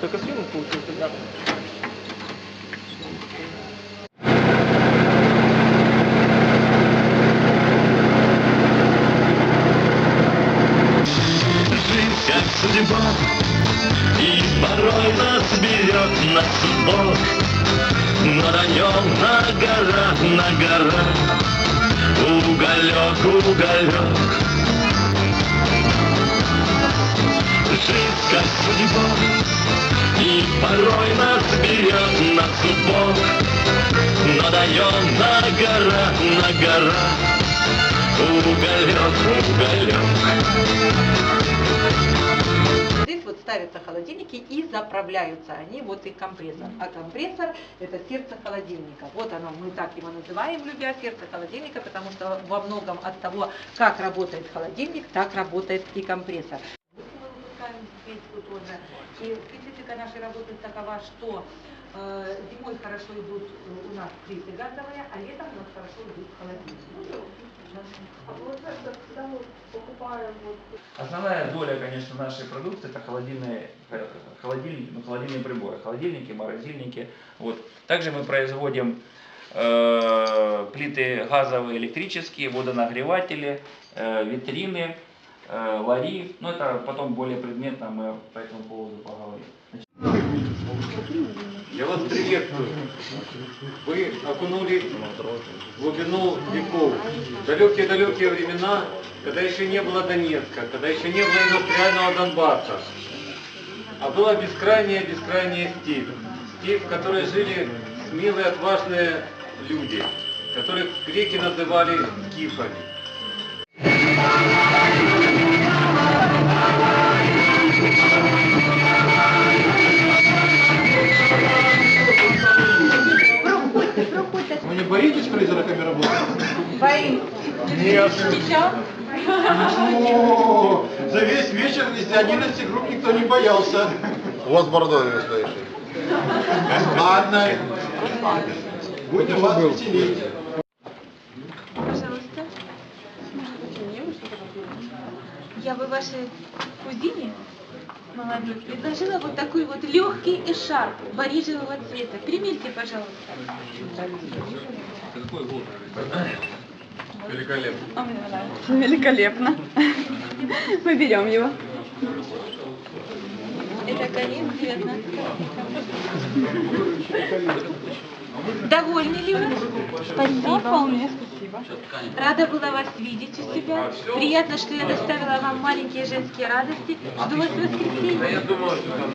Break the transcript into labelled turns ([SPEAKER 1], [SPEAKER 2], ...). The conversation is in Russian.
[SPEAKER 1] Только съемок получился, да?
[SPEAKER 2] Судьба И порой нас берет на бок Но на нем на горах, на горах Уголек, уголек Жизнь как И порой нас берет на бок Но даем на горах, на горах Уголек, уголек
[SPEAKER 3] Здесь вот ставятся холодильники и заправляются они вот и компрессор. А компрессор это сердце холодильника. Вот оно, мы так его называем, любя сердце холодильника, потому что во многом от того, как работает холодильник, так работает и компрессор. Печку тоже. И специфика нашей работы такова, что э, зимой хорошо идут э, у нас плиты газовые, а летом у нас хорошо идут холодильники.
[SPEAKER 4] А покупаем вот
[SPEAKER 5] Основная доля, конечно, нашей продукции это холодильные, э, холодильники, ну, холодильные приборы, холодильники, морозильники. Вот. Также мы производим э, плиты газовые, электрические, водонагреватели, э, витрины, лари. Но это потом более предметно мы по этому поводу поговорим.
[SPEAKER 6] Я вас приветствую. Вы окунулись в глубину веков, далекие-далекие времена, когда еще не было Донецка, когда еще не было индустриального Донбасса, а была бескрайняя-бескрайняя степь. Степь, в которой жили смелые, отважные люди, которых греки называли скифами.
[SPEAKER 7] Вы не боитесь призраками работать?
[SPEAKER 3] Боимся.
[SPEAKER 7] Нет.
[SPEAKER 3] Сейчас?
[SPEAKER 7] О, За весь вечер из 11 групп никто не боялся.
[SPEAKER 8] У вас борода не настоящая.
[SPEAKER 7] Ладно. Будем вас веселить.
[SPEAKER 9] Пожалуйста. Я бы вашей кузине молодой предложила вот такой вот легкий эшарп борижевого цвета. Примерьте, пожалуйста.
[SPEAKER 8] Великолепно.
[SPEAKER 9] Он мне нравится.
[SPEAKER 4] великолепно. Мы берем его.
[SPEAKER 9] Это конец 19 Довольны ли вы? Спасибо.
[SPEAKER 4] Вполне спасибо.
[SPEAKER 9] Рада была вас видеть у себя. Приятно, что я доставила вам маленькие женские радости. Жду вас в воскресенье.